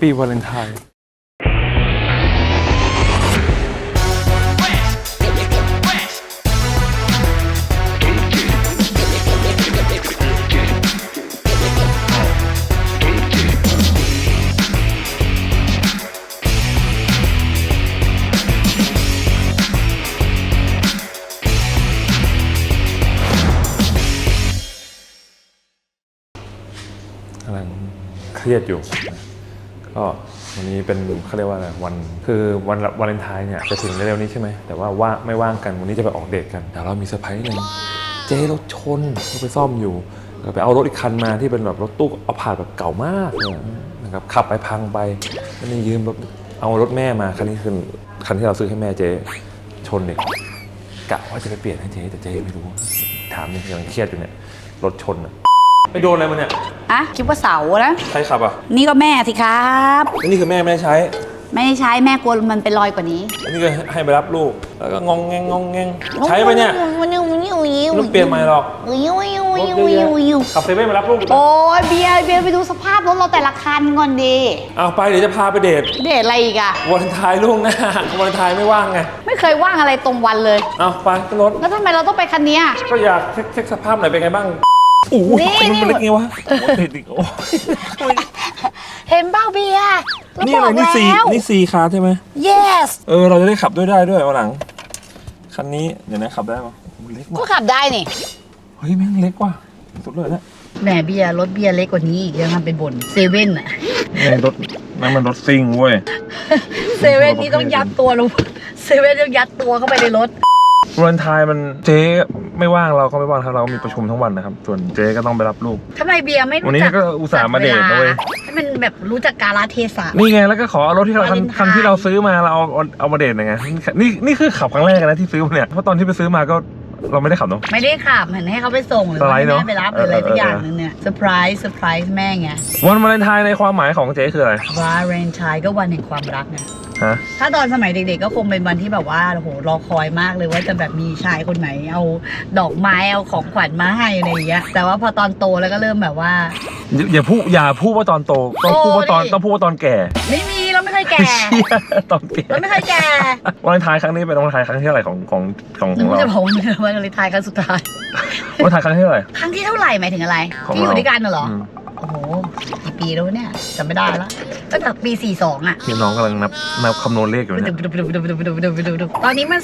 ปี้วาเลนไทน์กำลังเครียดอยู่ ก็วันนี้เป็นเขาเรียกว่าอะไรวันคือวันวาเลนไทน์เนี่ยจะถึงเร็วๆนี้ใช่ไหมแต่ว่าว่าไม่ว่างกันวันนี้จะไปออกเดทกันแต่เรามีเซอร์ไพรส์หนึ่งเจ๊รถชนเราไปซ่อมอยู่เราไปเอารถอีกคันมาที่เป็นแบบรถตู้เอาผ่านแบบเก่ามากเลยนะครับขับไปพังไปแล้วนี่ยืมรถเอารถแม่มาคันนี้คือคันที่เราซื้อให้แม่เจ๊ชนเนี่ยกะว่าจะไปเปลี่ยนให้เจ๊แต่เจ๊ไม่รู้ ถามเนี่ยยังเครียดอยู่เนี่ยรถชนอะ ไปโดนอะไรมาเนี่ยอะคิดว่าเสานะใครขับอะนี่ก็แม่สิครับแล้วนี่คือแม่ไม่ได้ใช้ ไม่ได้ใช้แม่กลัวมันเป็นรอยกว่านี้อันนี้ก็ให้ไปรับลูก แล้วก็งองแงงงองแงงใช้ไปเนี่ยไม่ต้องเปลี่ยนใหม่หรอกรถเยอะๆขับเซเว่นไปรับลูกดีกว่าโอ้ยเบียร์เบียร์ไปดูสภาพรถเราแต่ละคันก่อนดีเอาไปเดี๋ยวจะพาไปเดทเดทอะไรอีกอะวันไทายล่วงหน้าวันไทายไม่ว่างไงไม่เคยว่างอะไรตรงวันเลยเอาไปขึ้นรถแล้วทำไมเราต้องไปคันเนี้ยก็อยากเช็คเช็คสภาพหน่อยเป็นไงบ้าง โอ้ยนี่มันนี่เป็นเล็กไงวะโอ้ยติดอีกโอ้ยเห็นเบ้าเบียร์เรานี่บอะไรอกนี่ซีแล้ว นี่ซีคาร์ใช่ไหม yes เออเราจะได้ขับด้วยได้ด้วยวันหลัง คันนี้เดี๋ยวนะขับได้ปะโอ้โหเล็กก็ว่ะขับได้นี่ เฮ้ยแม่งเล็กว่ะสุดเลยนะแหมเบียร์รถเบียร์เล็กกว่านี้อีกยังทำเป็นบนเซเว่นอะในรถนั่นมันรถซิ่งเว้ย เซเว่นนี่ต้องยัดตัวลงเซเว่นต้องยัดตัวเข้าไปในรถ วันไทายมันเจ๊ไม่ว่างเราก็ไม่ว่างครับเรามีประชุมทั้งวันนะครับ ส่วนเจ๊ก็ต้องไปรับลูก ทำไมเบียร์ไม่รู้วันนี้จักก็อุตส่าห์มาเดทนะเว้ย ให้มันแบบรู้จักกาลเทศะ นี่ไงแล้วก็ขอเอารถที่เราคันวาเลนไทน์ คันที่เราซื้อมาเราเอาเอาเอามาเดทหน่อยไงนี่นี่คือขับครั้งแรกนะที่ซื้อมาเนี่ยเพราะตอนที่ไปซื้อมาก็เราไม่ได้ขับเนาะ ไม่ได้ขับเหมือนให้เขาไปส่งหรือสไลว่าด์เนอะแม่ไปรับหรืออะไรเออเออทุกอย่างนึงเนี่ยเซอร์ไพรส์เซอร์ไพรส์แม่ไงวันวาเลนไทน์ในความหมายของเจ๊คืออะไรวาเลนไทน์ก็วันแห่งความรักไง ฮะ ถ้าตอนสมัยเด็กๆ ก็คงเป็นวันที่แบบว่าโอ้โหรอคอยมากเลยว่าจะแบบมีชายคนไหนเอาดอกไม้เอาของขวัญมาให้อะไรอย่างเงี้ย แต่ว่าพอตอนโตแล้วก็เริ่มแบบว่า อย่าอย่าพูดอย่าพูดว่าตอนโตต้องพูดว่าตอนโตดิต้องพูดว่าตอนแก่ไม่มีเราไม่เคยแก่เชี่ยตอนแก่เราไม่เคยแก่วาเลนไทน์ครั้งนี้เป็นวาเลนไทน์ครั้งที่เท่าไหร่ของของของขนึอกงว่าเราจะบอกว่ามันวันวาเลนไทน์ครั้งสุดท้ายวาเลนไทน์ครั้งที่เท่าไหร่ ครั้งที่เท่าไหร่หมายถึงอะไร ของที่อยู่เรา ด้วยกันน่ะเหรออืม โอ้โหกี่ปีแล้วเนี่ยจำไม่ได้ละตั้งแต่ปี 42 อะพี่น้องกำลังนับนับคำนวณเลขอยู่เนี่ยตอนนี้มัน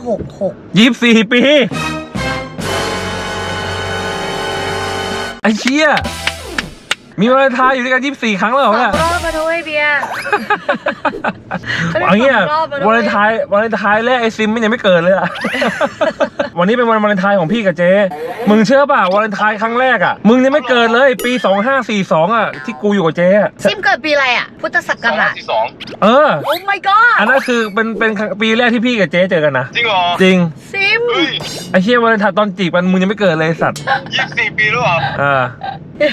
2566 ยี่สิบสี่ปีไอ้เชี่ย มีวาเลนไทน์อยู่ด้วยกันยี่สิบสี่ครั้งแล้วเหรอสอเนี่ยงรอบมาโทษเบียร์ เอาเงี้ยสองรอบมาด้วยวาเลนไทน์วาเลนไทน์แรกไอซิมมันยังไม่เกิดเลยอะ วันนี้เป็นวันวาเลนไทน์ของพี่กับเจ๊มึงเชื่อป่ะวาเลนไทน์ครั้งแรกอะมึงยังไม่เกิดเลยปี 2542อะที่กูอยู่กับเจ๊อะซิมเกิดปีอะไรอะ พุทธศักราชที่สองเออ โอ้ my god อันนั้นคือเป็นเป็นปีแรกที่พี่กับเจ๊เจอกันนะ จริงเหรอจริง ซิม เฮ้ยไอ้เชี่ยวาเลนไทน์ตอนจีบกันมึงยังไม่เกิดเลยไอ้สัตว์ยี่สิบสี่ปีแล้วเหรอ อ่า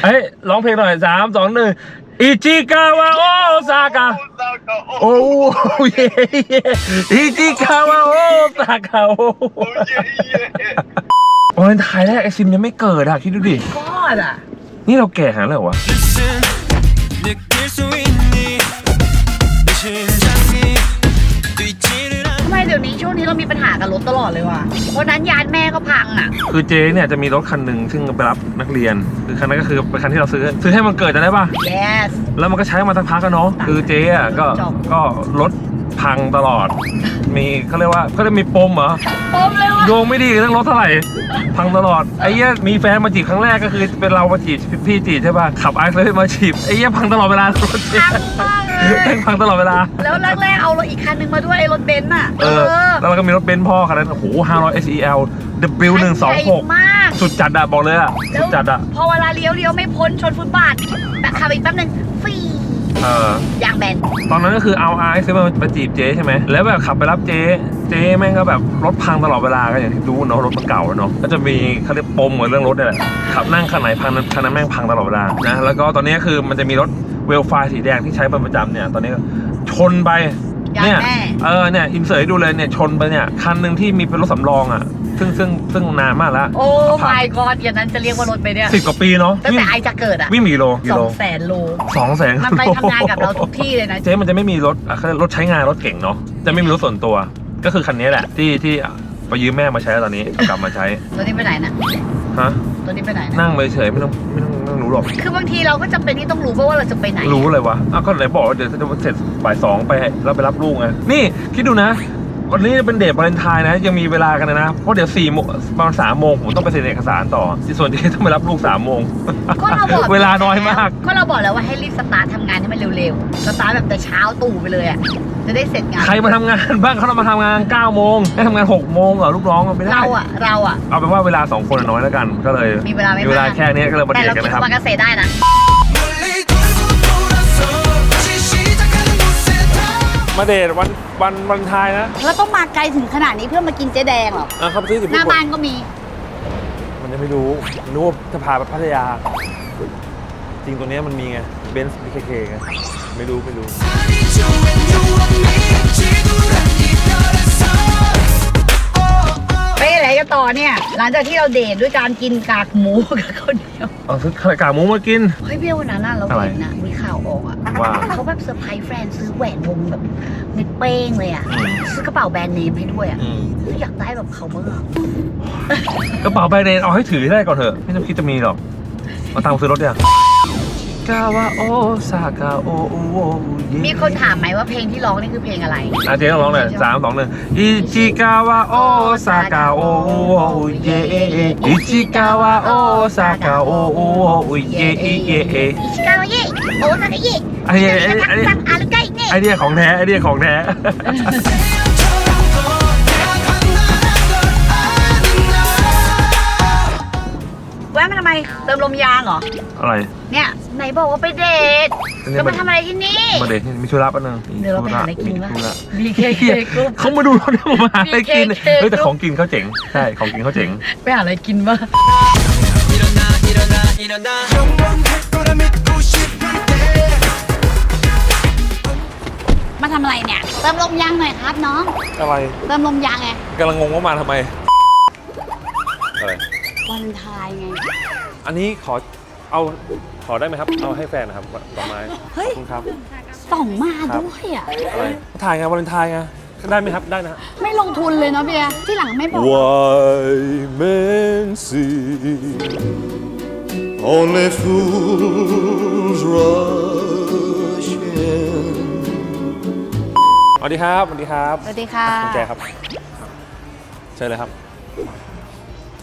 เฮ้ยร้องเพลงหน่อยสามสองหนึ่งอิจิกาวะโอซากะโอ้โหโอ้เย่เย่อิจิกาวะโอซากะโอโอ้เย่เย่วันไทายแรกไอซิมยังไม่เกิดอะคิดดูดิกอดอะ นี่เราแก่หาแล้วเหรอวะ ดี๋ยวนี้ช่วงนี้เรามีปัญหากับรถตลอดเลยว่ะเพราะนั้นยานแม่ก็พังอะ คือเจ๊เนี่ยจะมีรถคันหนึ่งซึ่งไปรับนักเรียน คือคันนั้นก็คือเป็นคันที่เราซื้อ ซื้อให้มันเกิดจะได้ป่ะ yes แล้วมันก็ใช้มาสักพักกันเนาะ คือเจ๊อะก็ จบ ก็รถพังตลอด มีเขาเรียกว่าเขาเรียกมีปมเหรอ ปมเลยว่ะโยงไม่ดีกับเรื่องรถเท่าไหร่ พังตลอด ไอ้เหี้ยมีแฟนมาจีบครั้งแรกก็คือเป็นเรามาจีบพี่จีบใช่ป่ะ ขับไอซ์เลยมาจีบ ไอ้เหี้ยพังตลอดเวลารถเจ๊ พังมากเลย แม่งพังตลอดเวลา แล้วแรกๆเอารถอีกคันหนึงมาด้วยไอ้รถเบนซ์อะเออ แล้วเราก็มีรถเบนซ์พ่อคันนั้นโอ้โห500 SEL W 1 2ใหญ่6มากสุดจัดอะบอกเลยอะแล้สุวดจัดอะพอเวลาเลี้ยวเลี้ยวไม่พ้นชนฟุตบาทแบบขับอีกแป๊บนึงฟรีเออยางแบนตอนนั้นก็คือเอาไอซ์ซื้อมามาจีบเจ๊ใช่ไหมแล้วแบบขับไปรับเจ๊เจ๊แม่งก็แบบรถพังตลอดเวลาก็อย่างที่รู้เนาะรถมันเก่าแล้วเนาะก็จะมีเขาเรียกปมเหมือนเรื่องรถเนี่ยแหละขับนั่งคันไหนพังนั้นคันนั้นแม่งพังตลอดเวลานะแล้วก็ตอนนี้คือมันจะมีรถเวลไฟสีแดงที่ใช้เป็นประจำเนี่ย ตอนนี้ก็ชนไปยางเนี่ยแม่เออเนี่ยอินเสิร์ตให้ดูเลยเนี่ยชนไปเนี่ยคันหนึ่งที่มีเป็นรถสำรองอะ ซึ่งซึ่งซึ่งนานมากแล้วโอ้ my god อย่างนั้นจะเรียกว่ารถไปเนี่ยสิบกว่าปีเนาะตั้งวิ่งแต่ไอจะเกิดอะวิ่งกี่โลกิสอโลงแสนโล สองแสนมันไปทำงานกับเราทุกที่เลยนะ เจ๊มันจะไม่มีรถอะเขาเรียกรถใช้งานรถเก่งเนาะจะไม่มีรถส่วนตัว ก็คือคันนี้แหละที่ที่ไปยืมแม่มาใช้ตอนนี้เอากลับมาใช้ตัวนี้ไปไหนนะ ฮะตัวนี้ไปไหนนะนั่งไปเฉยไม่ต้องไม่ต้องไม่ต้องรู้ หรอก คือบางทีเราก็จำเป็นที่ต้องรู้เพราะว่าเราจะไปไหน รู้เลยวะอ้าวก็ไหนบอกว่าเดี๋ยวจะเสร็จบ่ายสองไปแล้วไปรับลูกไง นี่คิดดูนะ วันนี้เป็นเดทวาเลนไทน์นะยังมีเวลากันนะ เพราะเดี๋ยวสี่โมงประมาณสามโมงผมต้องไปเซ็นเอกสารต่อที่ส่วนที่ต้องไปรับลูกสามโมงก็เราบอกเวลาน้อยมาก ก็เราบอกแล้วว่าให้รีบสตาร์ททำงานให้มันเร็วๆ สตาร์ทแบบแต่เช้าตู่ไปเลยอะจะได้เสร็จงานใครมาทำงานบ้างเขาต้องมาทำงาน9โมงให้ทำงาน6โมงเหรอลูกน้องไม่ได้เราอะเราอะเอาเป็นว่าเวลาสองคนน้อยแล้วกัน ก็เลยมีเวลาไม่เวลามากแค่นี้ก็เลยมาแต่เดทเรากันกินนะครับมากาเสได้นะ มาเดทวันวันวันไทายนะแล้วต้องมาไกลถึงขนาดนี้เพื่อมากินเจ๊แดงเหรออะครับซื้อสิบหน้าบ้านก็มี มันยังไม่รู้นึกว่าจะพาไปพัทยา จริงตัวเนี้ยมันมีไงเบนซ์บีเคเคไงไม่รู้ไม่รู้ ไปไหนกันต่อเนี่ย หลังจากที่เราเดทด้วยการกินกากหมูกับข้าวเหนียวเอาซื้อกากหมูมากิน เฮ้ยเบี้ยววันนั้นน่ะเราอะไรเห็นนะมีข่าวออกอะว่า เขาแบบเซอร์ไพรส์แฟนซื้อแหวนวงแบบเม็ดเป้งเลยอะ ซื้อกระเป๋าแบรนด์เนมให้ด้วยอะอยากได้แบบเขาบ้างอะกระเป๋าแบรนด์เนมเอาให้ถือให้ได้ก่อนเถอะ ไม่ต้องคิดจะมีหรอกมาตังค์ซื้อรถเนี่ย กาวาโอซากาโอโอโอเยมีคนถามไหมว่าเพลงที่ร้องนี่คือเพลงอะไร อะเจ๊ต้องร้องเลยสามสองหนึ่งอิจิกาวาโอซากาโอโอเยอิจิกาวาโอซากาโอโอเยเยเยอิชิกาวะเยโอซากะเยไอ้เนี่ยไอ้ไอ้ซังอารุไกเน่ไอเดียของแท้ไอเดียของแท้ ไรเติมลมยางเหรอ อะไรเนี่ยไหนบอกว่าไปเดทจะมาทำอะไรที่นี่ มาเดทมีธุระปะนึงเดี๋ยวเราไปหาอะไรกินมั้ยบีเคเขามาดูเราเนี่ยมาหาอะไรกินเฮ้ยแต่ของกินเขาเจ๋งใช่ของกินเขาเจ๋งไปหาอะไรกินวะมาทำอะไรเนี่ย เติมลมยางหน่อยครับน้อง อะไร เติมลมยางไงกำลังงงว่ามาทำไม อะไรวันทายไง อันนี้ขอเอาขอได้ไหมครับ เอาให้แฟนนะครับดอกไม้เฮ้ย ขอบคุณครับส่องมาครับด้วยอะ อะไรถ่ายไงวาเลนไทน์ไงได้ไหมครับได้นะไม่ลงทุนเลยเนาะเบียร์ที่หลังไม่บอก Why men see only fools rush in. สวัสดีครับสวัสดีครับสวัสดีค่ะคุณแจครับเชิญเลยครับ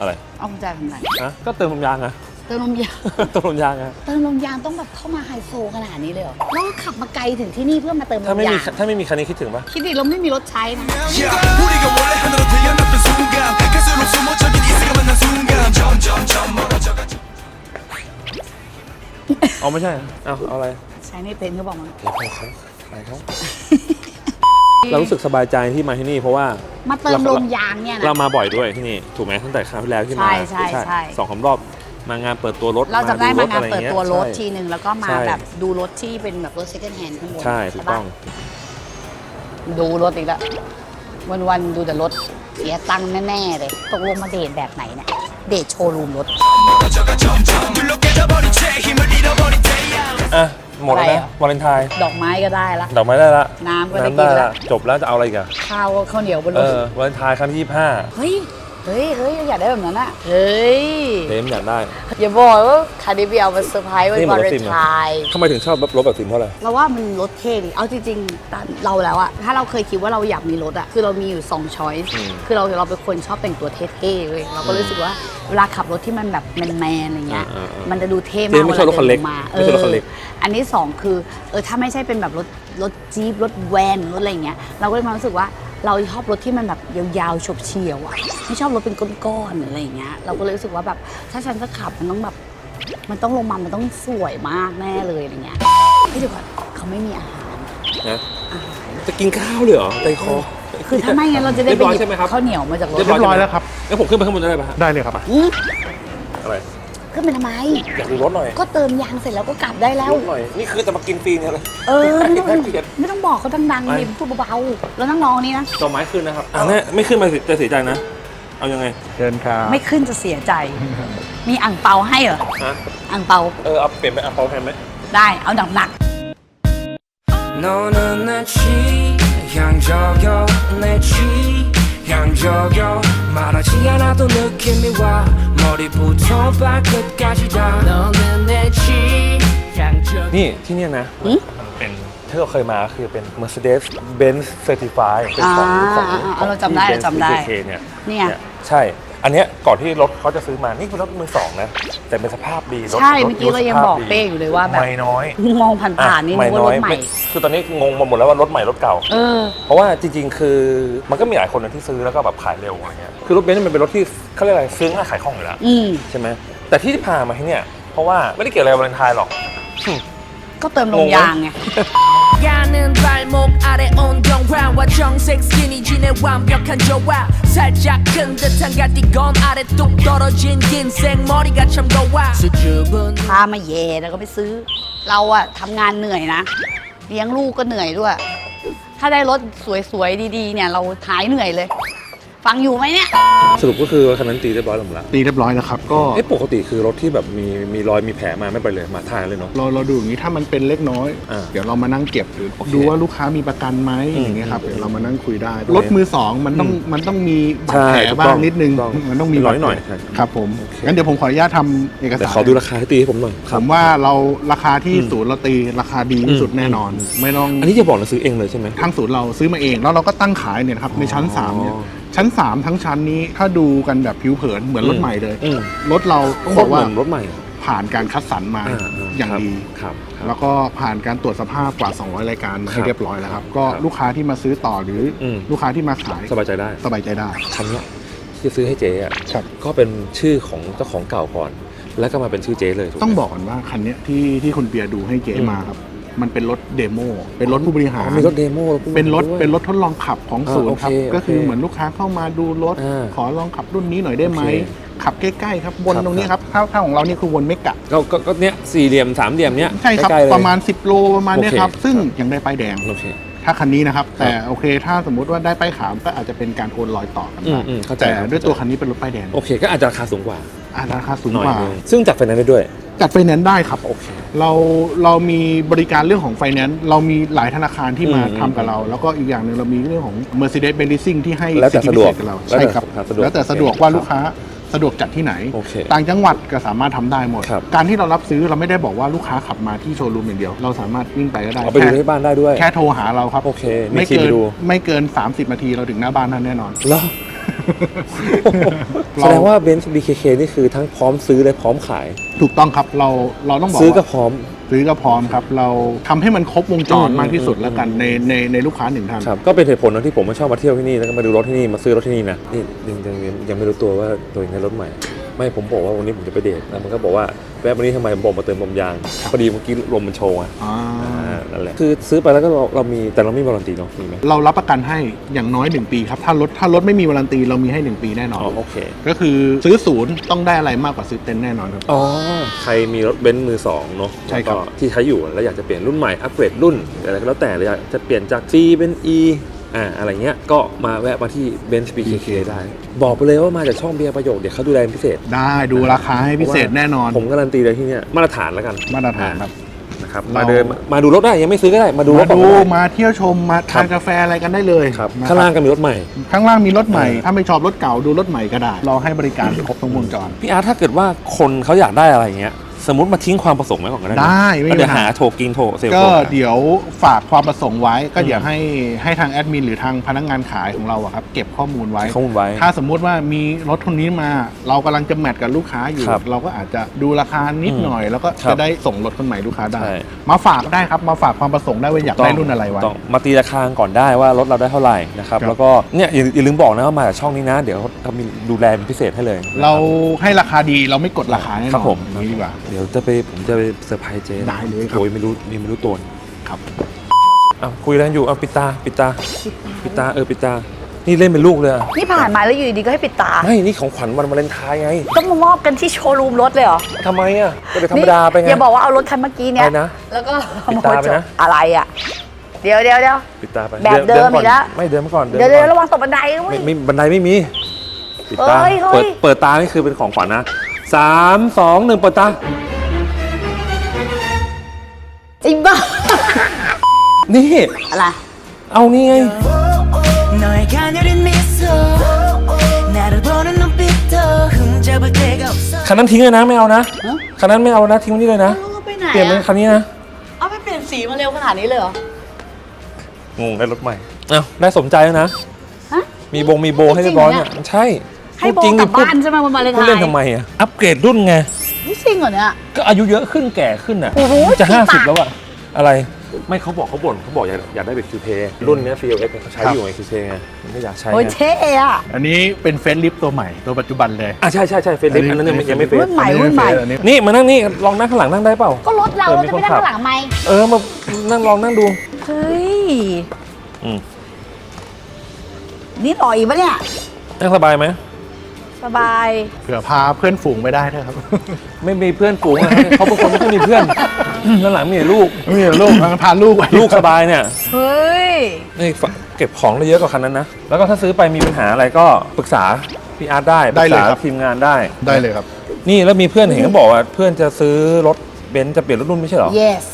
อะไรเอากุญแจทำอะไรฮะก็เติมลมยางอะ เติมลมยาง เติมลมยางอะ เติมลมยางต้องแบบเข้ามาไฮโซขนาดนี้เลยเหรอแล้วก็ขับมาไกลถึงที่นี่เพื่อมาเติมล ถ้าม ไม่มี ยาง ถ้าไม่มีคันนี้คิดถึงปะ คิดดิเราไม่มีรถใช้นะ Yeah 우리가 원래 하나로 태어났던 순간 갈수록 소모적인 이세가 만난 순간 점점 점 멀어져가 เอาไม่ใช่อะเอาเอาอะไร ใช้ไม่เป็นเขาบอกมา เดี๋ยวไปเขาไปเขา เรารู้สึกสบายใจที่มาที่นี่เพราะว่า มาเติมลมยางเนี่ยนะ เรามาบ่อยด้วยที่นี่ถูกไหมตั้งแต่คราวที่แล้วที่มา ใช่ใช่ใช่ สองสามรอบ มางานเปิดตัวรถเราจะได้มางานเปิดตัวรถทีหนึ่งแล้วก็มาแบบดูรถที่เป็นแบบรถ second hand ข้างบนใช่ถูกต้อง ดูรถอีกแล้ววันวันดูแต่รถเสียตังค์แน่ๆเลยตกลงมาเดทแบบไหนเนี่ย เดทโชว์รูมรถอะหมดแล้ววาเลนไทน์ดอกไม้ก็ได้ละ ดอกไม้ได้ละ น้ำก็ได้ละ จบแล้วจะเอาอะไรอีกันข้าวข้าวเหนียวบนรถวาเลนไทน์ครั้งที่ยี่ห้าเฮ้ย เฮ้ยเฮ้ยอยากได้แบบนั้นอะเฮ้ยเดมอยากได้อย่าบอกว่าคาร์ดิเบียเอามาเซอร์ไพรส์วันนี่เหมืวาอนรเลถซินมอะไทน์ทำไมถึงชอบรถแบบสิมเพราะอะไร เราว่ามันรถเท่ดีเอาจริงๆตามเราแล้วอะถ้าเราเคยคิดว่าเราอยากมีรถอะคือเรามีอยู่2ช้อยส์อืมคือเราเราเป็นคนชอบแต่งตัวเท่ๆเว้ยเราก็รู้สึกว่าเวลาขับรถที่มันแบบแมนๆอะไรเงี้ยอ่าๆๆมันจะดูเท่เจ๊มากไม่ชอบรถคันเล็กดิมาไม่ชอบรถคันเล็กอออันนี้สองคือเออถ้าไม่ใช่เป็นแบบรถรถจี๊ปรถแวนรถอะไรเงี้ยเราก็เลยมารู้สึกว่า เราชอบรถที่มันแบบยาวๆฉบเฉี่ยวอะไม่ชอบรถเป็นก้อนๆหรืออะไรเงี้ย เราก็เลยรู้สึกว่าแบบถ้าฉันจะขับมันต้องแบบ มันต้องลงมา มันต้องสวยมากแน่เลยอะไรเงี้ยเฮ้ยเดี๋ยวก่อนเขาไม่มีอาหารนะจะกินข้าวเลยเหรอใจคอ คือถ้าไม่งั้นเราจะได้เรียไปบร้อยหยิใช่ไหมครับบข้าวเหนียวมาจากรถเรียบร้อยแล้วครับงั้นผมขึ้นไปข้างบนได้ไหมฮะได้เลยครับอืมอะไรขึ้นไปทำไม อยากดูรถหน่อย ก็เติมยางเสร็จแล้วก็กลับได้แล้ว รถหน่อย นี่คือจะมากินฟรีเนี่ยเลย เออไม่ต้อง น่าเกลียด ไม่ต้องบอกเขาดังๆ ไป ดิพูดเบาๆแล้วนั่งนองนี่นะ ต่อไม้ขึ้นนะครับอ่ะเนี่ยไม่ขึ้นมาจะเสียใจนะ เอายังไง เชิญครับ ไม่ขึ้นจะเสียใจ มีอ่างเปาให้เหรอ ฮะ อ่างเปา เออเอาเปลี่ยนเป็นอัพเปาแทนไหม ได้เอาหนัก 너는 내 취향저격 내 취향 저격 말하지 않아도 느낌이 와 머리부터 발끝까지 다 너는 내 취향저격 นี่ที่เนี่ยนะ หืม มันเป็นที่เราเคยมาคือเป็น Mercedes Benz Certified เป็นของ อ่า ของ อ่าอ่าเราจำได้ ที่ เราจำได้ BKK เนี่ย เนี่ย ใช่ อันเนี้ยก่อนที่รถเขาจะซื้อมา นี่คือรถมือสองนะ แต่เป็นสภาพดีรถใช่ถเมื่อกี้เรายังสภพบอกดีเป้อยู่เลยว่าแบบไม่น้อยๆมองผ่านๆนี่นึกว่ารถใหม่ไคือตอนนี้งงมาหมดแล้วว่ารถใหม่รถเก่า เออ เพราะว่าจริง ๆ คือมันก็มีหลายคนนะที่ซื้อแล้วก็แบบขายเร็วอะไรเงี้ย คือรถเบนซ์มันเป็นรถที่เขาเรียกอะไรซื้อง่ายขายคล่องอยู่แล้วอืมใช่ไหมแต่ที่พามาที่เนี่ยเพราะว่าไม่ได้เกี่ยวอะไรกับวาเลนไทน์หรอก ก็เติมลมยางไง 야는 발목 아래 온경화와 정색 스키니진의 완벽한 조화 살짝 큰 듯한 가디건 아래 뚝 떨어진 긴 생머리가 참 고와 수줍은 พามาเย่แล้วก็ไปซื้อ เราอะทำงานเหนื่อยนะ เลี้ยงลูกก็เหนื่อยด้วย ถ้าได้รถสวยๆ ดีๆ เนี่ย เราหายเหนื่อยเลย ฟังอยู่ไหมเนี่ย สรุปก็คือคันนั้นตีเรียบร้อยหมดแล้วตีเรียบร้อยแล้วครับ ก็เอ้ปกติคือรถที่แบบมีมีรอยมีแผลมาไม่ไปเลยมาทานเลยเนาะ เราเราดูอย่างนี้ถ้ามันเป็นเล็กน้อย อ่าเดี๋ยวเรามานั่งเก็บหรือโอเคดูว่าลูกค้ามีประกันไหมอืมอย่างเงี้ยครับอืมเดี๋ยวเรามานั่งคุยได้โอเครถมือสองมันต้องอืมมันต้องมีบาดใช่แผลถูกบ้าต้องงนิดนึงถูกต้องมันต้องมีน้อยหน่อยบาดแผลใช่ ครับผมโอเค งั้นเดี๋ยวผมขออนุญาตทำเอกแต่สาร ขอดูราคาให้ตีให้ผมหน่อย ผมว่าเราราคาที่อืมศูนย์เราตีราคาดีที่สุดอืม แน่นอน ไม่ต้องอันนี้จะบอกเราซื้อเองเลยใช่ไหม ทางศูนย์เราซื้อมาเอง แล้วเราก็ตั้งขายเนี่ยนะครับในชั้นสามเนี่ยอ๋อ ชั้นสามทั้งชั้นนี้ถ้าดูกันแบบผิวเผินเหมือนรถใหม่เลย อืมรถเราต้องโคบตอรกเหว่ามือนรถใหม่ ผ่านการคัดสรรมาอ่าอย่างดี ครับครับแล้วก็ผ่านการตรวจสภาพกว่า 200 รายการมาให้ครับเรียบร้อยแล้วครับ ก็ครับลูกค้าที่มาซื้อต่อหรืออม ลูกค้าที่มาขายสบายใจได้สบายใจได้ คันเนี้ยที่จะซื้อให้เจ๊อะครับ ก็เป็นชื่อของเจ้าของเก่าก่อน แล้วก็มาเป็นชื่อเจ๊เลยถูกไหม ต้องบอกก่อนว่าคันเนี้ยที่ที่คุณเบียร์ดูให้เจ๊อืม มาครับ มันเป็นรถเดโมเป็นรถผู้บริหารอ๋อมีรถเดโมแล้วผู้เป็นรถด้วยเป็นรถทดลองขับของอ่าศูนย์ครับโอเคก็คือโอเคเหมือนลูกค้าเข้ามาดูรถอ่าขอลองขับรุ่นนี้หน่อยได้ไหมโอเคขับใกล้ๆครับวนครับตรงนี้ครับถ้าถ้าของเรานี่คือวนไม่กะก็ก็ก็เนี้ยสี่เหลี่ยมสามเหลี่ยมเนี้ยใช่ครับใกล้ๆเลยประมาณ 10 โลประมาณเนี้ยโอเคครับ ซึ่งครับยังได้ป้ายแดงโอเคถ้าคันนี้นะครับ แต่โอเค ถ้าสมมุติว่าได้ป้ายขาวก็อาจจะเป็นการโอนรอยต่อกันอืไปมอืมเข้าใจแต่ครับด้วยตัวคันนี้เป็นรถป้ายแดงโอเค ก็อาจจะราคาสูงกว่า อะราคาสูงหน่อยกว่านึงซึ่งจัดไฟแนนซ์ได้ด้วย จัดไฟแนนซ์ได้ครับ โอเค เราเรามีบริการเรื่องของไฟแนนซ์เรามีหลายธนาคารที่มาอืมทำกับเรา แล้วก็อีกอย่างหนึ่งเรามีเรื่องของ Mercedes Benz Leasing ที่ให้แล้วแต่สิทธิสะดวกพิเศษกับเราแล้วแต่ใช่ครับสะดวกแล้วแต่สะดวกโอเคว่าครับลูกค้าสะดวกจัดที่ไหน โอเคต่างจังหวัดก็สามารถทำได้หมด ครับ การที่เรารับซื้อเราไม่ได้บอกว่าลูกค้าขับมาที่โชว์รูมอย่างเดียว เราสามารถวิ่งไปก็ได้เอาไปดูแค่ที่บ้านได้ด้วย แค่โทรหาเราครับโอเคมีไม่ทีมเกิไปนดู ไม่เกิน 30นาทีเราถึงหน้าบ้านท่านแน่นอน แล้ว แสดงว่าเบนซ์ BKK นี่คือทั้งพร้อมซื้อและพร้อมขาย ถูกต้องครับเราเราต้องบอกซื้อก็ว่าพร้อม ซื้อก็พร้อมครับ เราทำให้มันครบวงจรอืม มากที่สุดอืมแล้วกันในในในลูกค้าหนึ่งท่าน ครับก็เป็นเหตุผลนะที่ผมมาชอบมาเที่ยวที่นี่แล้วก็มาดูรถที่นี่มาซื้อรถที่นี่นะนี่ยังยังยังยังไม่รู้ตัวว่าตัวเองในรถใหม่ ไม่ผมบอกว่าวันนี้ผมจะไปเดทแล้วมันก็บอกว่าแวะวันนี้ทำไมผมบอกมาเติมลมยางพอดีเมื่อกี้ลมมันโชว์อะอ่าอ่า นั่นแหละคือซื้อไปแล้วก็เราเรามีแต่เราไม่มีวารันตีเนาะมีไหมเรารับประกันให้อย่างน้อย 1 ปีครับถ้ารถถ้ารถไม่มีวารันตีเรามีให้ 1 ปีแน่นออ๋อนโอเคก็คือซื้อศูนย์ต้องได้อะไรมากกว่าซื้อเต็นท์แน่นอนครับ อ๋อใครมีรถเบนซ์มือสองเนาะใช่ครับ แล้วก็ที่ใช้อยู่แล้วอยากจะเปลี่ยนรุ่นใหม่อัปเกรดรุ่นอะไรก็แล้วแต่หรืออยากจะเปลี่ยนจาก C เป็น E อ่าอะไรเงี้ยก็มาแวะมาที่ Benz BKK ได้ บอกไปเลยว่ามาจากช่องเบียร์ประโยคเดี๋ยวเขาดูแลเป็นพิเศษ ได้ดูราคาให้พิเศษแน่นอน ผมการันตีเลยที่เนี่ยมาตรฐานแล้วกันมาตรฐานครับ นะครับเรามาเดินมาดูรถได้ยังไม่ซื้อก็ได้มาดูรมาถก่อนดูก็ได้มาเที่ยวชมมาครัทาบนกาแฟอะไรกันได้เลยครับนะข้างล่างก็มีรถใหม่ ข้างล่างมีรถใหม่เออถ้าไม่ชอบรถเก่าดูรถใหม่ก็ได้เราให้บริการครบทั้งวงจรพี่อาร์ตถ้าเกิดว่าคนเขาอยากได้อะไรเงี้ย สมมติมาทิ้งความประสงค์ไว้ก่อนก็ได้นะได้ไม่มีแล้วเดี๋ยวปัญหาหา โทรกิงโทรเซลล์ก็โทรหา เดี๋ยวฝากความประสงค์ไว้ ก็เดี๋ยวอืมให้ให้ทางแอดมินหรือทางพนักงานขายของเราอะครับเก็บข้อมูลไว้ ข้อมูลไว้ ถ้าสมมุติว่ามีรถคนนี้มา เรากำลังจะแมทกับลูกค้าอยู่ ครับเราก็อาจจะดูราคานิดอืมหน่อย แล้วก็ครับจะได้ส่งรถคนใหม่ลูกค้าได้ ใช่ มาฝากได้ครับมาฝากความประสงค์ได้ว่าอยากได้รุ่นอะไรไว้ ต้องมาตีราคาก่อนได้ว่ารถเราได้เท่าไหร่นะครับครับ แล้วก็เนี่ยอย่าอย่าลืมบอกนะว่ามาจากช่องนี้นะ เดี๋ยวเขามีดูแลเป็นพิเศษให้เลยนะครับเราให้ราคาดีเราไม่กดราคาแน่นอนครับผม อย่างนี้ดีกว่า เดี๋ยวจะไปผมจะไปเซอร์ไพรส์เจ๊ได้เลยครับ โอ้ยไม่รู้นี่ไม่รู้ตัวครับอะคุยกันอยู่อะปิดตาปิดตาปิดตาเออปิดตา นี่เล่นเป็นลูกเลยอะนี่ผ่านมาแล้วอยู่ดีๆก็ให้ปิดตา ไม่นี่ของขวัญวันวาเลนไทน์ไงต้องมามอบกันที่โชว์รูมรถเลยเหรอทำไมอะก็เป็นธรรมดาไปไง อย่าบอกว่าเอารถคันเมื่อกี้เนี้ยอะไรนะแล้วก็ปิดตาไปนะอะไรอะ เดี๋ยวเดี๋ยวเดี๋ยว ปิดตาไปแบบเดิมก่นอีกแล้ว ไม่เดินมาก่อนเดี๋ยวเดี๋ยวมาระก่อนวังตกบันไดนะเว้ไม่ย ไม่บันไดไม่มีปิดตาเฮ้ยเฮ้ย เปิดเปิดตานี่คือเป็นของขวัญนะสามสองหนึ่งเปิดตา ไอ้บ้า นี่ อะไร เอานี่ไง 너의 가녀린 미소 나를 보는 눈빛도 흠잡을 데가 없어 คันนั้นทิ้งเลยนะไม่เอานะคันนั้นไม่เอานะทิ้งไว้นี่เลยนะ เอาไปไหน เปลี่ยนเป็น อะ คันนี้นะ เอาไปเปลี่ยนสีมาเร็วขนาดนี้เลยเหรอ งงได้รถใหม่อ้าวได้สมใจแล้วนะ ฮะ มีบงมีโบให้เรียบร้อยเนี่ยใช่ ให้โบ พูดจริง กลับ พูด บ้านใช่ไหมวันวาเลนไท พูด น์ เล่นทำไมอ่ะอัปเกรดรุ่นไง นี่จริงเหรอเนี่ย ก็อายุเยอะขึ้นแก่ขึ้นอะ โอ้โหจะ จริงห้าสิบปะแล้วอะอะไร ไม่เขาบอกเขาบ่นเขาบอกอยากอยากได้แบบคิวเทรุ่นเนี้ย CLX เขาใช้อยู่ไงคิวเทไงมันก็อยากใช้โอ้ยไงเท่อะอันนี้เป็นเฟซลิฟตัวใหม่ตัวปัจจุบันเลย อะใช่ใช่ใช่เฟซลิฟอัอันนนี้นั้นยังไม่ยังไม่เฟซรุ่นใหม่รุ่นใหม่ อันนี้นี่มานั่งนี่ลองนั่งข้างหลังนั่งได้เปล่า ก็รถเราเออเรามีจะคไปนนั่งขับ ข้างหลังไหมเออมานั่งลองนั่งดู เฮ้ยอืม นี่ต่ออีกปะเนี่ยนั่งสบายไหม สบาย เผื่อพาเพื่อนฝูงไม่ได้ด้วยครับ ไม่มีเพื่อนฝูงอะเขาเป็นคนไม่ค่อยมีเพื่อน แล้วหลังมีแต่ลูกนี่ลูกพาลูกไปลูกสบายเนี่ย เฮ้ย นี่ฝเก็บของได้เยอะกว่าคันนั้นนะ แล้วก็ถ้าซื้อไปมีปัญหาอะไรก็ปรึกษาพี่อาร์ตได้ปได้รึกเลยษาครับ ทีมงานได้ ได้เลยครับ นี่แล้วมีเพื่อนเห็นเขาบอกว่าเพื่อนจะซื้อรถเบนซ์จะเปลี่ยนรถรุ่นไม่ใช่เหรอ yes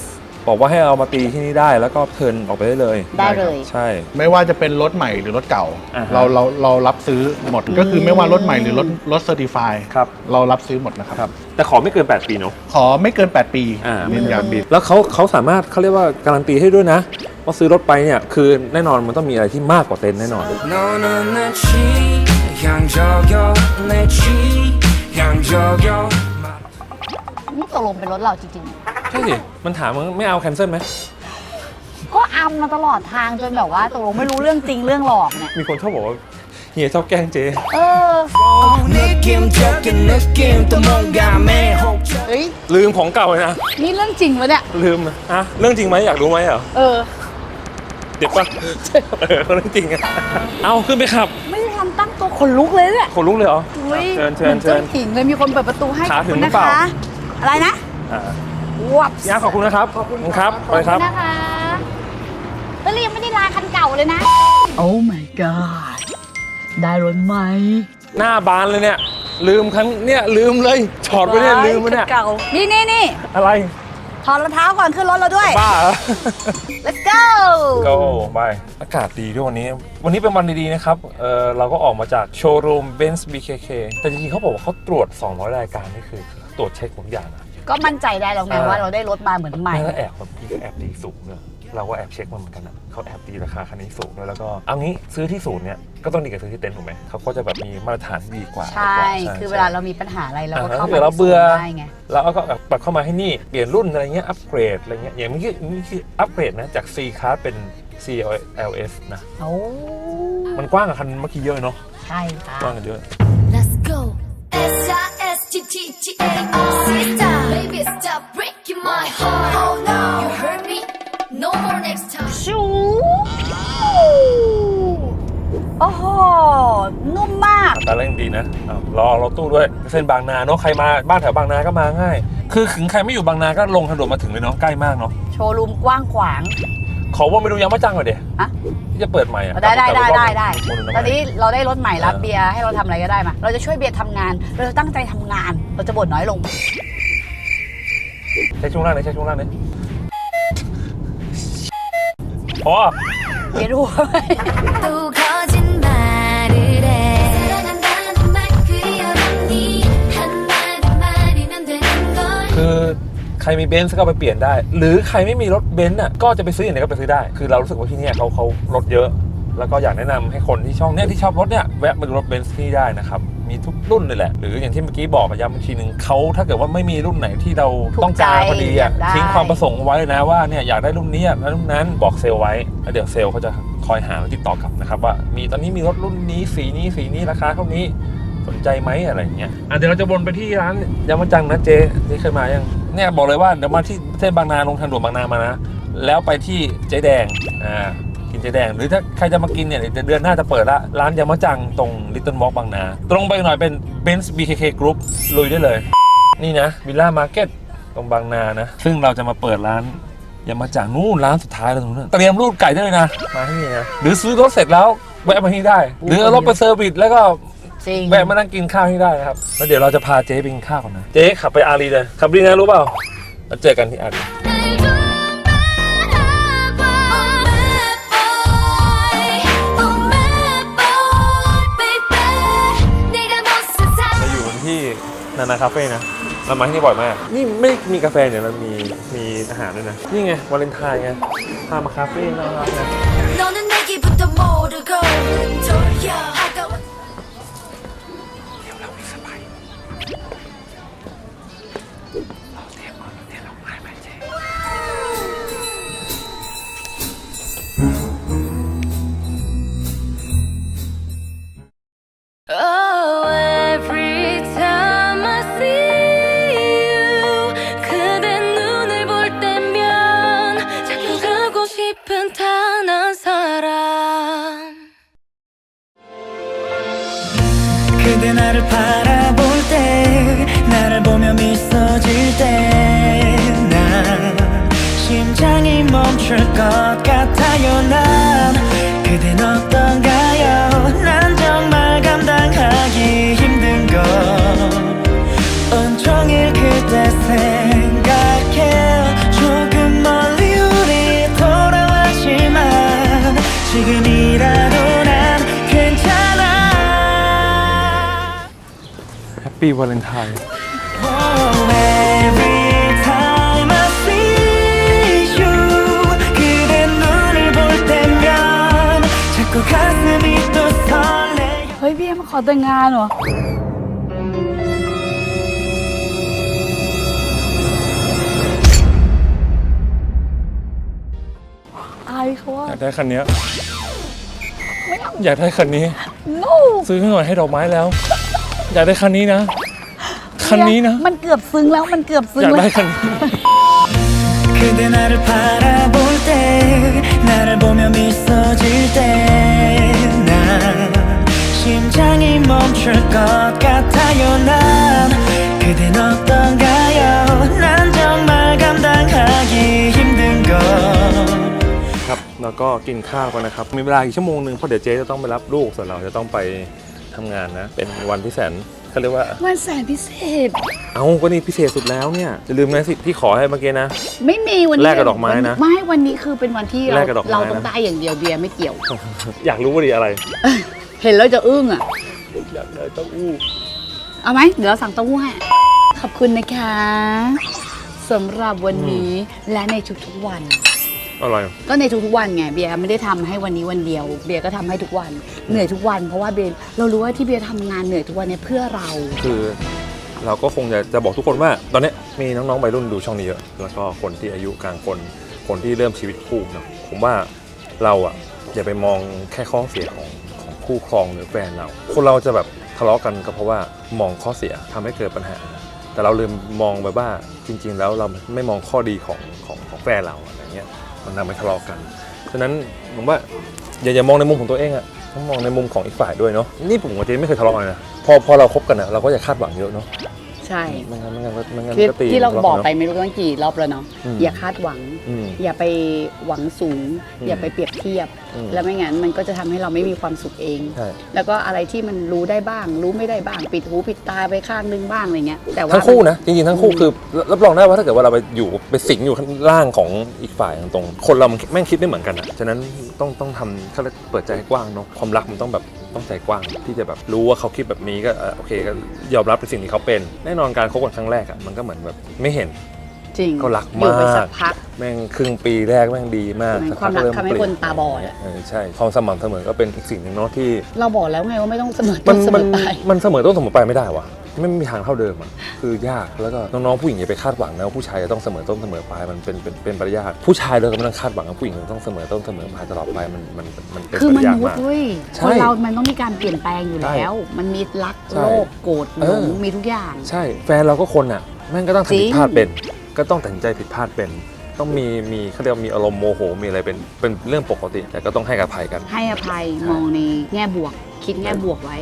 บอกว่าให้เอามาตีที่นี่ได้แล้วก็เทิร์นออกไปได้เลย ได้เลย ใช่ ไม่ว่าจะเป็นรถใหม่หรือรถเก่า อ่าฮะ เราเราเรารับซื้อหมดก็คือไม่ว่ารถใหม่หรือรถรถเซอร์ติฟาย ครับ เรารับซื้อหมดนะครับ ครับ แต่ขอไม่เกิน 8 ปีเนาะ ขอไม่เกิน 8 ปี อ่า เน้นย้ำ ปีแล้วเขาเขาสามารถเขาเรียกว่าการันตีให้ด้วยนะ ว่าซื้อรถไปเนี่ย คือแน่นอนมันต้องมีอะไรที่มากกว่าเต็นท์แน่นอน 너는 내 취향저격 내 취향저격 นี่ตกลงเป็นรถเราจริง ใช่สิมันถามมึงไม่เอาแคนเซิลไหม ก็อำมาตลอดทางจนแบบว่าตกลงไม่รู้เรื่องจริงเรื่องหลอกเนี่ย มีคนชอบบอกว่าเฮียชอบแกล้งเจ๊เออ เฮ้ย ลืมของเก่าเลยนะ นี่เรื่องจริงปะเนี่ย ลืมนะอะเรื่องจริงไหมอยากรู้ไหมเหรอเออ เด็กปะเออเรื่องจริงอะเอาขึ้นไปขับไม่ทำตั้งตัวขนลุกเลยเนี่ยขนลุกเลยเหรอเชิญเชิญเชิญผิงเลยมีคนเปิดประตูให้ขาถึคุงณรนะเปล่า คะ อะไรนะ วับพี่อาร์ตขอบคุณนะครับ ขอบคุณครับ ไปครับ นะคะแล้วเรายังไม่ได้ลาคันเก่าเลยนะ โอ้ my god ได้รถไหม หน้าบานเลยเนี่ย ลืมครั้งเนี่ยลืมเลยถอดไปเนี่ยลืมไปเนี่ยคัเก่านี่นี่นี่อะไร ถอดรองเท้าก่อนขึ้นรถเราด้วย บ้าเหรอ let's go ก็บายอากาศดีด้วยวันนี้ วันนี้เป็นวันดีๆนะครับ เออเราก็ออกมาจากโชว์รูม Benz BKK แต่จริงๆเขาบอกว่าเขาตรวจ 200 รายการนี่คือ ตรวจเช็คทุกอย่างนะ ก็มั่นใจได้แล้วไงอ่าว่าเราได้รถมาเหมือนใหม่ แล้วแอบแบบพี่ก็แอบตีสูงเนี่ยเราก็แอบเช็คมาเหมือนกันนะเขาแอบตีราคาคันนี้สูงด้วยแล้วก็เอางี้ซื้อที่ศูนย์เนี่ยก็ต้องดีกับซื้อที่เต็นท์ถูกไหมเขาก็จะแบบมีมาตรฐานที่ดีกว่าใช่ใช่คือเวลาเรามีปัญหาอะไรเราก็อ่าเข้าถ้าเกิดเราเบื่อได้ไงแล้วก็แบบปรับเข้ามาให้นี่เปลี่ยนรุ่นอะไรเงี้ยอัปเกรดอะไรเงี้ยอย่างเมื่อกี้เมื่อกี้อัปเกรดนะจาก C Class เป็น CLS นะโอ้มันกว้างกับคันเมื่อกี้เยอะเนาะใช่ค่ะกว้างกันเยอะ Let's go. S I S T T T A R. my heart. Oh no, you hurt me. No more next time. ชูโอ้โห นุ่มมาก ตาเร่งดีนะอ้าวรอรถตู้ด้วย เส้นบางนาเนาะ ใครมาบ้านแถวบางนาก็มาง่าย คือถึงใครไม่อยู่บางนาก็ลงทางด่วนมาถึงเลยเนาะ ใกล้มากเนาะ โชว์รูมกว้างขวาง ขอวนไปดูยางมะจังหน่อยเดี๋ยวอะ ที่จะเปิดใหม่อะได้ได้ได้ได้ได้วนดูตอนนี้เราได้รถใหม่รับเออเบียร์ให้เราทำอะไรก็ได้มา เราจะช่วยเบียร์ทำงาน เราจะตั้งใจทำงาน เราจะบ่นน้อยลง ใช้ช่วงล่างเลยใช้ช่วงล่างเลยอ๋อ เบียร์รู้ไหม 또 거짓말을 해. 사랑한다는 말 그리워하니 한마디말이면 되는 걸. คือใครมีเบนซ์ก็เอาไปเปลี่ยนได้ หรือใครไม่มีรถเบนซ์อ่ะก็จะไปซื้ออย่างไหนก็ไปซื้อได้ คือเรารู้สึกว่าที่เนี่ยเขาเขารถเยอะ แล้วก็อยากแนะนำให้คนที่ช่องเนี้ยที่ชอบรถเนี่ยแวะมาดูรถเบนซ์ที่นี่ได้นะครับ มีทุกรุ่นเลยแหละ หรืออย่างที่เมื่อกี้บอกย้ำอีกทีหนึ่งเขาถ้าเกิดว่าไม่มีรุ่นไหนที่เราถูกต้องการใจพอดีอะอยากได้ทิ้งความประสงค์ไว้เลยนะว่าเนี่ยอยากได้รุ่นนี้และรุ่นนั้นบอกเซลล์ไว้แล้วเดี๋ยวเซลล์เขาจะคอยหาแล้วติดต่อกลับนะครับว่ามีตอนนี้มีรถรุ่นนี้สีนี้สีนี้ราคาเท่านี้สนใจไหมอะไรอย่างเงี้ยอะเดี๋ยวเราจะวนไปที่ร้านยามาจังนะเจเจ๊เคยมายังเนี่ยบอกเลยว่าเดี๋ยวมาที่เส้นบางนาลงทางด่วนบางนามานะแล้วไปที่เจ๊แดงอ่า กินเจ๊แดง หรือถ้าใครจะมากินเนี่ยเดี๋ยวเดือนหน้าจะเปิดละร้านยามาจังตรง Little Walk บางนา ตรงไปหน่อยเป็น Benz BKK Group ลุยได้เลย นี่นะวิลล่ามาร์เก็ตตรงบางนานะ ซึ่งเราจะมาเปิดร้านยามาจังนู่นร้านสุดท้ายแล้วตรงนู้นเตรียมรูดไก่ได้เลยนะ มาที่นี่นะหรือซื้อรถเสร็จแล้วแวะมาที่ได้ หรือเอารถไปเซอร์วิสแล้วก็จริงแวะมานั่งกินข้าวที่ได้นะครับ แล้วเดี๋ยวเราจะพาเจ๊ไปกินข้าวกันนะ เจ๊ขับไปอารีเลยขับดีนะรู้เปล่าแล้วเจอกันที่อารี นานาคาเฟ่นะ เรามาที่นี่บ่อยมาก นี่ไม่มีกาแฟเนี่ยเรามีมีอาหารด้วยนะ นี่ไงวาเลนไทน์ไง พามาคาเฟ่น่ารักนะ 너는 내게부터 모르고 돌려 ปี้วาเลนไทน์เฮ้ยพี่เอ็มาขอแต่งงานเหรอ อายเขาอยากได้คันนี้ไม่ออยากได้คันนี้ no ซื้อให้หน่อยให้ดอกไม้แล้ว อยากได้คันนี้นะ คันนี้นะ มันเกือบซึ้งแล้ว มันเกือบซึ้ อง ยาก แล้ ได้ ว คันนี้ 그대 나를 바라볼 때 나를 보며 미소질 때 난 심장이 멈출 것 같아요 난 그댄 어떤가요 난 정말 감당하기 힘든 걸 ครับแล้วก็กินข้าวกันนะครับ มีเวลาอีกชั่วโมงหนึ่งเพราะเดี๋ยวเจ๊จะต้องไปรับลูก ส่วนเราจะต้องไป ทำงานนะ เป็นวันที่แสนเขาเรียกว่ามันแสนพิเศษ เอ้าก็นี่พิเศษสุดแล้วเนี่ยอย่าลืมนะสิที่ขอให้เมื่อกี้นะ ไม่มีวันนี้แลกกับดอกไม้นะไม่วันนี้คือเป็นวันที่แลเรากกับดอกไม้เราต้องนะได้อย่างเดียวเบียร์ไม่เกี่ยว อยากรู้ว่าดีอะไร เห็นแล้วจะอึ้งอะ อยากได้เต้าอู้เอาไหมเดี๋ยวเราสั่งเต้าหู้ให้ขอบคุณนะคะสำหรับวันนี้และในทุกๆวัน อร่อยก็ในทุกๆวันไงเบียร์ไม่ได้ทำให้วันนี้วันเดียว เบียร์ก็ทำให้ทุกวันเหนื่อยทุกวัน เพราะว่าเบียร์เรารู้ว่าที่เบียร์ทำงานเหนื่อยทุกวันเนี่ยเพื่อเรา คือเราก็คงจะจะบอกทุกคนว่า ตอนนี้มีน้องๆวัยรุ่นดูช่องนี้เยอะ แล้วก็คนที่อายุกลางคน คนที่เริ่มชีวิตคู่เนาะผมว่าเราอะอย่าไปมองแค่ข้อเสียของของคู่ครองหรือแฟนเรา คนเราจะแบบทะเลาะกันก็เพราะว่ามองข้อเสียทำให้เกิดปัญหา แต่เราลืมมองไปว่าจริง ๆ แล้วเราไม่มองข้อดีของของของแฟนเราอะไรเงี้ย มันทำให้ทะเลาะกัน ฉะนั้นผมว่าอย่าอย่ามองในมุมของตัวเองอะต้องมองในมุมของอีกฝ่ายด้วยเนาะนี่ผมกับเจนไม่เคยทะเลาะกันเลยนะพอพอเราคบกันอะเราก็อย่าคาดหวังเยอะเนาะ ใช่ไม่งั้นไม่งั้นก็ไม่งั้นคือก็ตีที่เราทะะบอกนอะไปไม่รู้ตั้งกี่รอบแล้วเนาะอืมอย่าคาดหวังอืม อย่าไปหวังสูง อืมอย่าไปเปรียบเทียบ อืม แล้วไม่งั้นมันก็จะทำให้เราไม่มีความสุขเอง ใช่แล้วก็อะไรที่มันรู้ได้บ้าง รู้ไม่ได้บ้าง ปิดหูปิดตาไปข้างนึงบ้างอะไรเงี้ยแต่ว่า ทั้งคู่นะจริงๆทั้งคู่คือรับรองได้ว่าถ้าเกิดว่าเราไปอยู่ไปสิงอยู่ข้างล่างของอีกฝ่ายตรงๆคนเรามันแม่งคิดไม่เหมือนกันอะฉะนั้นต้องต้องทำเขาเรียกเปิดใจให้กว้างเนาะความรักมันต้องแบบ ต้องใจกว้างที่จะแบบรู้ว่าเขาคิดแบบนี้ก็เออโอเคก็ยอมรับในสิ่งที่เขาเป็น แน่นอนการคบกันครั้งแรกอะมันก็เหมือนแบบไม่เห็นจริงก็รักอยู่ไปมากสักพัก แม่งครึ่งปีแรกแม่งดีมากมันสัความรักเริ่ทำให้เปลี่ยคนตาบอดอะเออใช่ความสม่ำเสมอก็เป็นอีกสิ่งหนึ่งเนาะที่ เราบอกแล้วไงว่าไม่ต้องเสมอมัต้นนเสมมันอปลาย มันเสมอต้นเสมอปลายไม่ได้วะ ไม่มีทางเท่าเดิมอะคือยากแล้วก็น้องๆผู้หญิงอย่าไปคาดหวังนะว่าผู้ชายจะต้องเสมอต้นเสมอปลายมันเป็นเป็นเป็นปริยาทผู้ชายเลยก็ไม่ต้องคาดหวังว่าผู้หญิงจะต้องเสมอต้นเสมอปลายตลอดไปมันมันมันเป็นคือปมริยาทนุษมาก ย์เว้ยใช่คนเรา มันต้องมีการเปลี่ยนแปลงอยู่ใช่แล้ว มันมีรักใช่โลภโกรธหลเออ งมีทุกอย่าง ใช่แฟนเราก็คนอะแม่งก็ต้องจริทำผิงดพลาดเป็น ก็ต้องตัดสินใจผิดพลาดเป็น ต้องมีมีเขาเรียกว่ามีอารมณ์โมโหมีอะไรเป็นเป็นเรื่องปกติ แต่ก็ต้องให้อภัยกัน ให้อภัยมองในแง่บวก คิดแง่บวกไว้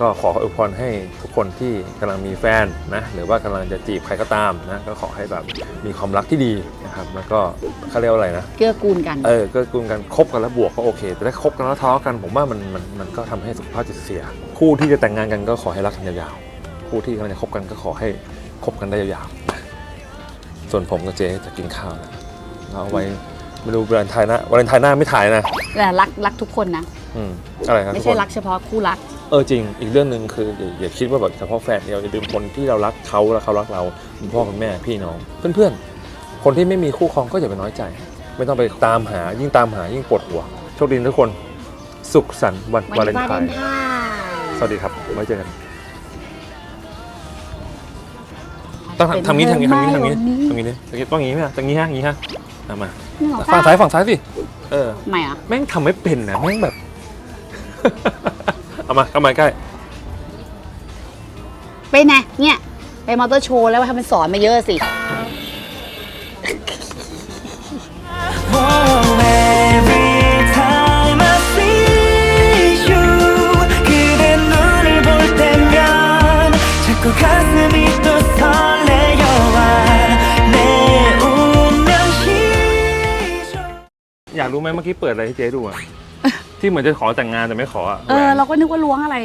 ก็ขออวยพรให้ทุกคนที่กำลังมีแฟนนะหรือว่ากำลังจะจีบใครก็ตามนะก็ขอให้แบบมีความรักที่ดีนะครับแล้วก็เขาเรียกว่าอะไรนะเกื้อกูลกันเออก็กุนกันคบกันแล้วบวกก็โอเค แต่ถ้าคบกันแล้วทะเลาะกันผมว่ามันมันมันก็ทำให้สุขภาพจิตเสีย คู่ที่จะแต่งงานกันก็ขอให้รักกันยาวๆคู่ที่กำลังจะคบกันก็ขอให้คบกันได้ยาวๆนะส่วนผมกับเจ๊จะกินข้าวแล้วเราเอาไว้ไม่รู้วาเลนไทน์หนะวาเลนไทน์หน้าไม่ถ่ายนะแต่รักรักทุกคนนะอืมอะไรครับไม่ทุกใช่คนรักเฉพาะคู่รัก เออจริงอีกเรื่องหนึ่งคืออย่าอย่าคิดว่าแบบเฉพาะแฟนเดียวอย่าลืมคนที่เรารักเขาแล้วเขารักเราคุณพ่อคุณแม่พี่น้อง เพื่อนๆ คนที่ไม่มีคู่ครองก็อย่าไปน้อยใจ ไม่ต้องไปตามหายิ่งตามหายิ่งปวดหัวโชคดีทุกคน สุขสันต์วันวันวาเลวานไทเลนน์ไทน์สวัสดีครับไว้เจอกันต้องทำทำงี้ทำงี้ทำงี้ทำงี้ทำงี้ดิต้องอย่างงี้ไหมอะต้องอย่างงี้ฮะอย่างงี้ฮะเอามาหนึ่งสองฝั่งสาซ้ามยฝั่งซ้ายสิเออใหม่อะแม่งทำไม่เป็นนะแม่งแบบ เอามาเข้ามาใกล้ ไปไหนเนี่ย ไปมอเตอร์โชว์แล้วให้มันสอนมาเยอะสิ อยากรู้ไหมเมื่อกี้เปิดอะไรให้เจ๊ดูอะ ที่เหมือนจะขอแต่งงานแต่ไม่ขออะเออเราก็นึกว่าล้วงอะไร